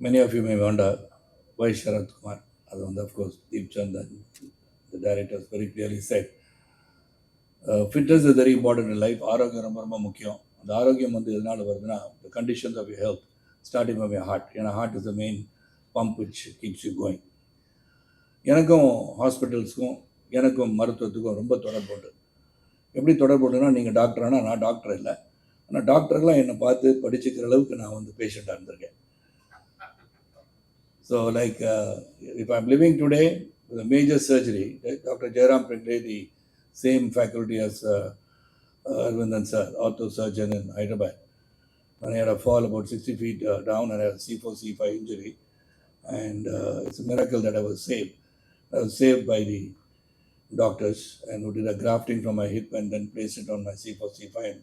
Many of you may wonder why Sharad Kumar. அது வந்து of course Deep Chandan directors very clearly set fitness is very important in life ஆரோக்கியம் ரொம்ப ரொம்ப முக்கியம். அந்த ஆரோக்கியம் வந்து எதனால் வருதுன்னா the conditions of you health starting of you heart ஏன்னா heart is the main pump which keeps you going எனக்கும் ஹாஸ்பிட்டல்ஸ்க்கும் எனக்கும் மருத்துவத்துக்கும் ரொம்ப தொடர்பு உண்டு. எப்படி தொடர்பு உண்டுன்னா நீங்கள் டாக்டர் ஆனால் நான் டாக்டர் இல்லை. ஆனால் டாக்டர்லாம் என்னை பார்த்து படிச்சுக்கிற அளவுக்கு நான் வந்து பேஷண்ட்டாக இருந்திருக்கேன். So, like uh, if I'm living today with a major surgery. Dr. Jairam Pringre, the same faculty as uh, uh, Arvindan sir, ortho surgeon in Hyderabad. And I had a fall about 60 feet uh, down and I had a C4, C5 injury. And uh, it's a miracle that I was saved. I was saved by the doctors and who did a grafting from my hip and then placed it on my C4, C5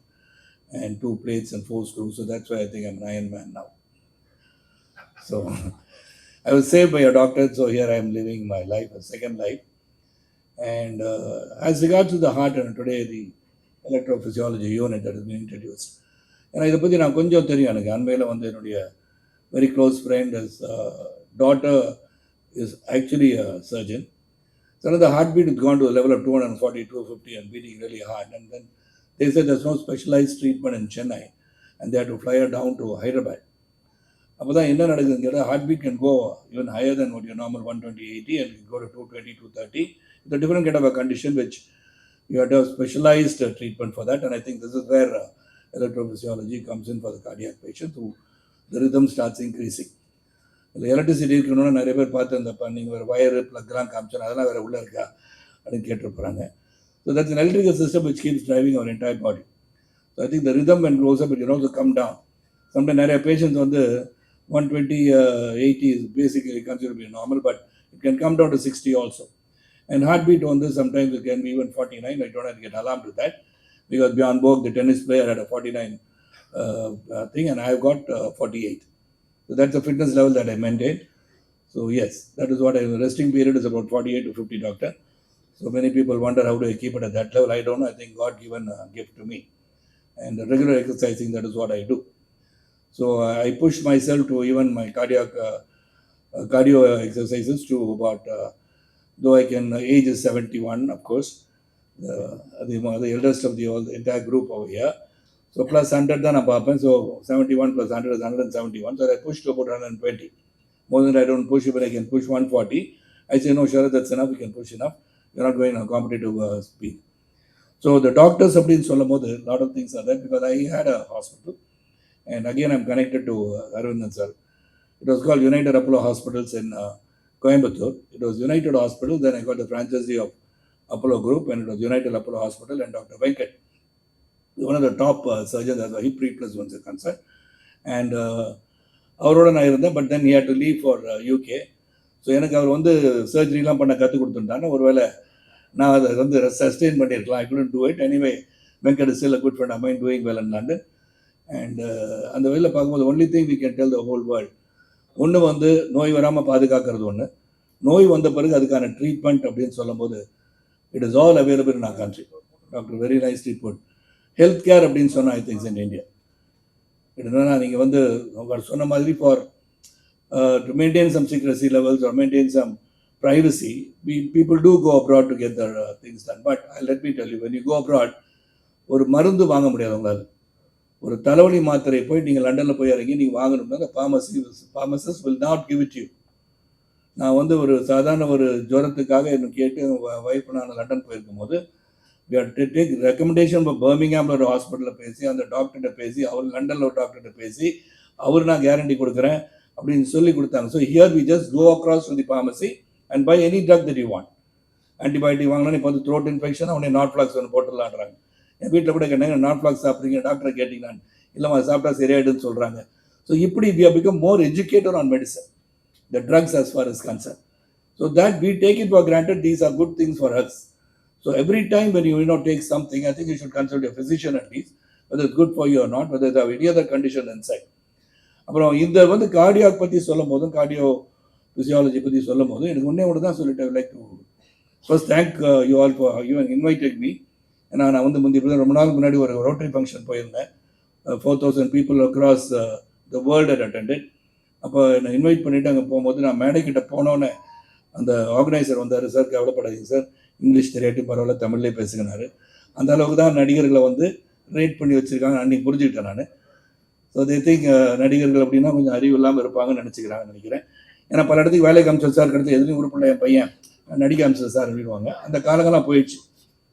and two plates and four screws. So that's why I think I'm an Iron Man now. So I was saved by a doctor, so here I am living my life, a second life. And uh, as regards to the heart, and today the electrophysiology unit that has been introduced. ஏன்னா இதை பற்றி நான் கொஞ்சம் தெரியும் எனக்கு அண்மையில் வந்து என்னுடைய very close friend is daughter is actually a surgeon so the heartbeat has gone to a level of 240, 250 and beating really hard. And then they said there's no specialized treatment in Chennai and they had to fly her down to Hyderabad. அப்போ தான் என்ன நடக்குதுன்னு கேட்டால் heartbeat can go even higher then what you normal one twenty eighty and go two twenty two thirty it's different kind of a condition which you had specialised treatment for that and I think this is where electrophysiology comes in for the cardiac patient who the rhythm starts increasing இல்லை electricity இருக்கணும்னா நிறைய பேர் பார்த்து அந்த நீங்கள் வேறு wire ப்ளக்லாம் காமிச்சோன்னா அதெல்லாம் வேறு உள்ளே இருக்கா? அப்படின்னு கேட்டிருப்பாங்க. So that's an system system keeps keeps our our entire body I think think the rhythm when goes up, it come also come down. நிறைய பேஷண்ட்ஸ் வந்து 120, uh, 80 is basically considered to be normal, but it can come down to 60 also. And heartbeat on this sometimes it can be even 49. I don't have to get alarmed with that because Bjorn Borg, the tennis player, had a 49 uh, uh thing, and I've got uh, 48. So that's the fitness level that I maintain. So yes, that is what I resting period is about 48 to 50, doctor. So many people wonder how do I keep it at that level. I don't know. I think God given a gift to me, and regular exercising that is what I do. So I push myself to even my cardiac uh, uh, cardio exercises to about. Uh, though I can age is seventy one, of course, the, the the eldest of the all the entire group over here. So plus hundred then above, so seventy one plus hundred is hundred and seventy one. So I push to about hundred and twenty. More than I don't push, but I can push one forty. I say no, sure, that's enough. We can push enough. you're not going on competitive uh, speed. So the doctors அப்படின்னு சொல்லும் போது lot of things are there because I had a hospital and again I'm connected to uh, Arvindan sir. It was called United Apollo Hospitals in uh, Coimbatore. It was United Hospital, then I got the franchisee of Apollo Group and it was United Apollo Hospital and Dr. Venkat, one of the top uh, surgeons as a hip replacement is concerned. And uh, அவரோட நான் இருந்தேன் but then he had to leave for UK so எனக்கு அவர் வந்து சர்ஜரிலாம் பண்ண கற்றுக் கொடுத்துட்டாங்க ஒருவேளை நான் அதை வந்து சஸ்டெயின் பண்ணியிருக்கலாம் I couldn't do it anyway Venkat is good friend of mine doing well in London and uh, அந்த வெளியில் பார்க்கும்போது only thing we can tell the whole world ஒன்று வந்து நோய் வராமல் பாதுகாக்கிறது ஒன்று நோய் வந்த பிறகு அதுக்கான ட்ரீட்மெண்ட் அப்படின்னு சொல்லும்போது it is all available in our country doctor very nice treatment health care அப்படின்னு சொன்னால் I things in India it என்னன்னா நீங்கள் வந்து அவங்க சொன்ன மாதிரி for to maintain some secrecy levels or maintain some privacy we, people do go abroad to get things தான் but I let me tell you when you go abroad ஒரு மருந்து வாங்க முடியாது உங்களால். ஒரு தலைவலி மாத்திரை போய் நீங்கள் லண்டனில் போய் இறங்கி நீங்கள் வாங்கணும்னா அந்த pharmacy pharmacist will not give it you நான் வந்து ஒரு சாதாரண ஒரு ஜுரத்துக்காக என்ன கேட்டு ஒய்ஃப் நான் லண்டன் போயிருக்கும் போது டேக் ரெக்கமெண்டேஷன் இப்போ பர்மிங்ஹாமில் ஒரு ஹாஸ்பிட்டலில் பேசி அந்த டாக்டர்கிட்ட பேசி அவர் லண்டனில் ஒரு டாக்டர்கிட்ட பேசி அவர் நான் கேரண்டி கொடுக்குறேன் அப்படின்னு சொல்லி கொடுத்தாங்க. So here we just go across to the pharmacy and buy any drug that you want antibiotic வாங்கினா இப்போ வந்து த்ரோட் இன்ஃபெக்ஷன் அவனே நாட் ஃப்ளாக்ஸ் ஒன்று போட்டுடலான்றாங்க. என் வீட்டில் கூட கேட்டாங்க நான் ஃப்ளாக்ஸ் சாப்பிட்றீங்க? டாக்டரை கேட்டிங்களான்னு இல்லைம்மா சாப்பிட்டா சரியாயிடுன்னு சொல்கிறாங்க ஸோ இப்படி we become more educated on medicine the drugs as far is concern so that we take it for granted these are good things for us so every time when you know take something I think you should consult your physician at whether good for you or not whether have any other condition inside அப்புறம் இந்த வந்து cardiac பற்றி சொல்லும் போதும் cardio physiology பற்றி சொல்லும் போது எனக்கு ஒன்றே ஒன்று தான் சொல்லிட்டு like to first thank you all for you invited me ஏன்னா நான் வந்து முந்தைய ரொம்ப நாள் முன்னாடி ஒரு ரோட்டரி ஃபங்க்ஷன் போயிருந்தேன். Four thousand people across the world at attended அப்போ என்னை இன்வைட் பண்ணிவிட்டு அங்கே போகும்போது நான் மேடைக்கிட்ட போனோன்னே அந்த ஆர்கனைசர் வந்தார் சார் கவலைப்படாதீங்க சார். இங்கிலீஷ் தெரியாட்டி பரவாயில்ல தமிழ்லேயே பேசுகிறாரு அந்த அளவுக்கு தான் நடிகர்களை வந்து ரேட் பண்ணி வச்சுருக்காங்க அன்றைக்கி புரிஞ்சுக்கிட்டேன் நான். ஸோ தே திங்க் நடிகர்கள் அப்படின்னா கொஞ்சம் அறிவு இல்லாமல் இருப்பாங்கன்னு நினச்சிக்கிறாங்கன்னு நினைக்கிறேன். ஏன்னா பல இடத்துக்கு வேலை காமிச்சல் சார் கிடையாது எதுலேயும் உறுப்பினர் என் பையன் நடிக்க காமிச்சல் சார் அப்படின்வாங்க அந்த காலங்கள்லாம் போயிடுச்சு.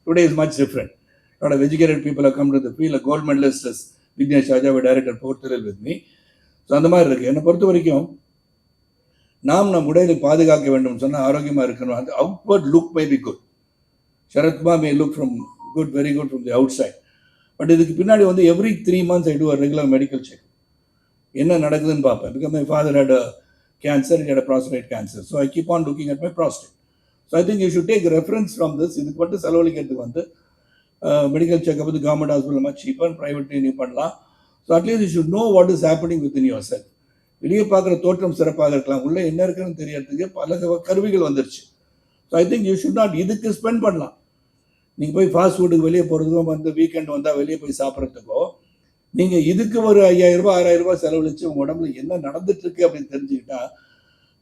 Today is much different lot of educated people have come to the field. A gold medalist is Vignesh Rajav, director Portugal with me. So அந்த மாதிரி இருக்குது என்னை பொறுத்த வரைக்கும் நாம் நம் உடலை பாதுகாக்க வேண்டும் சொன்னால் ஆரோக்கியமாக இருக்கணும். அந்த outward look may be good சரத்மா may look from good very good from the outside but இதுக்கு பின்னாடி வந்து every three months I do a regular medical check என்ன நடக்குதுன்னு பார்ப்பேன். Because my father had a cancer had a prostate cancer so I keep on looking at my prostate so I think you should take reference from this இதுக்கு மட்டும் செலவழிக்கிறதுக்கு வந்து uh, medical checkup வந்து government hospital மாதிரி சீப்பாக private நீ பண்ணலாம். So at least you should know what is happening with in your cell வெளியே பார்க்குற தோற்றம் சிறப்பாக இருக்கலாம். உள்ளே என்ன இருக்குன்னு தெரியறதுக்கு பல கருவிகள் வந்துருச்சு. So I think you should not இதுக்கு ஸ்பெண்ட் பண்ணலாம். நீங்கள் போய் ஃபாஸ்ட் ஃபுட்டுக்கு வெளியே போகிறதுக்கோ வந்து வீக்கெண்ட் வந்தால் வெளியே போய் சாப்பிட்றதுக்கோ நீங்கள் இதுக்கு ஒரு ஐயாயிரரூபா ஆறாயிரரூபா ஆறாயிரம் ரூபாய் செலவழிச்சு உங்கள் உடம்புல என்ன நடந்துட்டுருக்கு அப்படின்னு தெரிஞ்சுக்கிட்டா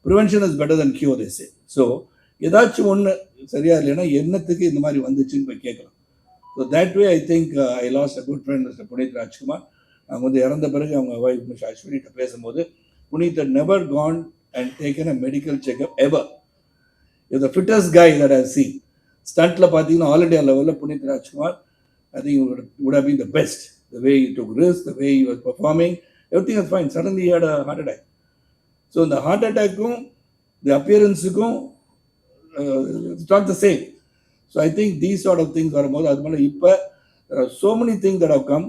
prevention is better than cure is so ஏதாச்சும் ஒன்று சரியா இல்லைன்னா என்னத்துக்கு இந்த மாதிரி வந்துச்சுன்னு போய் கேட்கலாம். So that way I think I lost a good friend mister Puneeth Rajkumar அவங்க வந்து இறந்த பிறகு அவங்க ஒய்ஃப் மிஸ் அஸ்வினிட்ட பேசும்போது Puneeth never gone and taken a medical checkup ever இது fittest guy that I seen ஸ்டண்ட்டில் பார்த்தீங்கன்னா ஆல் இண்டியா லெவலில் Puneeth Rajkumar I think would have been the best the way you took risks, the way you was performing everything fine. Fine suddenly had a heart so இந்த heart அட்டாக்கும் the அப்பியரன்ஸுக்கும் it's not the same so I think these sort of things வரும்போது அது மேலே இப்போ so many thing that have come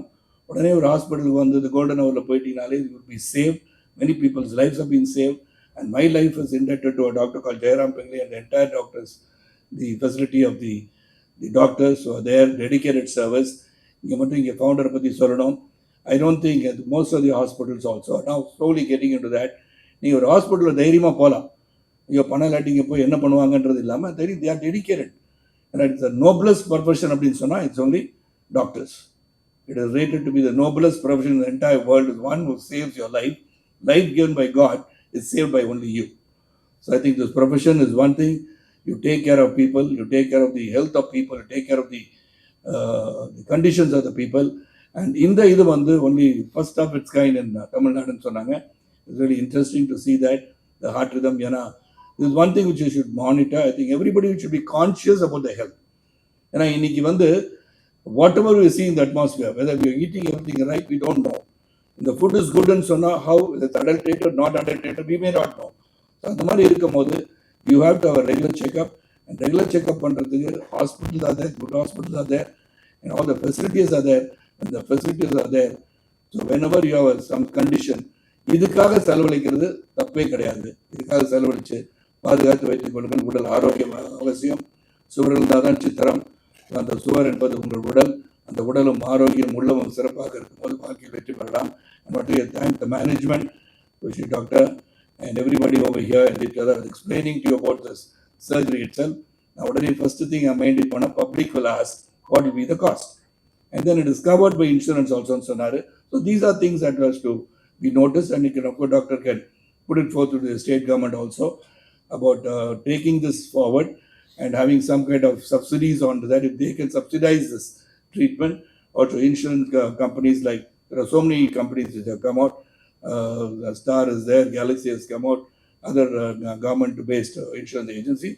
உடனே ஒரு ஹாஸ்பிட்டலுக்கு வந்து இந்த கோல்டன் ஹவரில் போயிட்டீங்கனாலே it will be save many peoples lives have been save and my life is indebted to doctor call Jayaram பெங்லி and entire doctors the facility of the the doctors so their dedicated service இங்கே மட்டும் இங்கே ஃபவுண்டரை பற்றி சொல்லணும். I don't think most of the hospitals also நான் slowly getting in to that நீங்கள் ஒரு ஹாஸ்பிட்டலில் தைரியமாக போகலாம் ஐயோ பணம் இல்லாட்டிங்க போய் என்ன பண்ணுவாங்கன்றது இல்லாமல் தெரியும் they are dedicated it's a noblest profession அப்படின்னு சொன்னால் it's only doctors it is rated to be the noblest profession in entire world one who saves your life life given by God is save by only you so I think this profession is one thing you take care of people you take care of the health of people you take care of the conditions of the people and இந்த இது வந்து only first of it's kind in தமிழ்நாடுன்னு சொன்னாங்க. It's very interesting to see that the heart rhythm ஏன்னா இது one thing which you should monitor I think everybody should be conscious about the health ஏன்னா இன்னைக்கு வந்து வாட் எவர் வி சி இந்த atmosphere weather you eating everything right we don't know இந்த food is குட்னு சொன்னால் how it's adulterated not adulterated we may not know அந்த மாதிரி இருக்கும்போது you have to our regular checkup and regular checkup பண்ணுறதுக்கு hospital அதே good hospital அதே and all the facilities அதே அந்த அண்ட் ஃபெசிலிட்டிஸ் அதே so whenever you have some condition இதுக்காக செலவழிக்கிறது தப்பே கிடையாது. இதுக்காக செலவழித்து பாதுகாத்து வைத்துக் கொள்ளுங்கள். உடல் ஆரோக்கியம் அவசியம். சுவர் இருந்தால் தான் சித்திரம். அந்த சுவர் என்பது உங்கள் உடல். அந்த உடலும் ஆரோக்கியம் உள்ளமும் சிறப்பாக இருக்கும்போது வாழ்க்கையில் வெற்றி பெறலாம். மற்றும் thank the management wish doctor and everybody over here and it other explaining to about this surgery it sell நான் உடனே ஃபர்ஸ்ட் திங் ஐ மைண்டில் போனால் public will ask what will be the cost and then it is covered by insurance ஆல்சோன்னு சொன்னார். So these are things that was to be noticed and it can doctor can put it for it state government also about uh, taking this forward and having some kind of subsidies on that if they can subsidize this treatment or to insurance uh, companies like there are so many companies which have come out uh, star is there galaxy has come out other uh, government based uh, insurance agency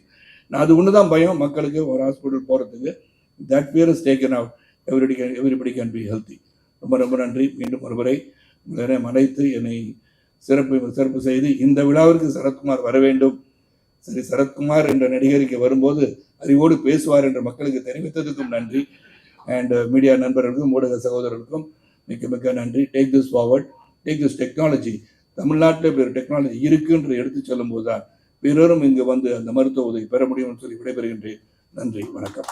நான் அது ஒன்று தான் பயம் மக்களுக்கு ஒரு hospital போகிறதுக்கு that fear is taken out everybody can everybody can be healthy ரொம்ப ரொம்ப நன்றி மீண்டும் ஒருமுறை உங்களை அழைத்து என்னை சிறப்பு சிறப்பு செய்து இந்த விழாவிற்கு சரத்குமார் வர வேண்டும் சரி சரத்குமார் என்ற நடிகருக்கு வரும்போது அறிவோடு பேசுவார் என்று மக்களுக்கு தெரிவித்ததுக்கும் நன்றி. அண்ட் மீடியா uh, நண்பர்களுக்கும் ஊடக சகோதரர்களுக்கும் மிக்க மிக்க நன்றி. Take this forward take this technology தமிழ்நாட்டில் இப்படி ஒரு டெக்னாலஜி இருக்குன்னு எடுத்து சொல்லும் போது தான் பிறரும் இங்கு வந்து அந்த மருத்துவ உதவி பெற முடியும்னு சொல்லி விடைபெறுகின்றேன். நன்றி. வணக்கம்.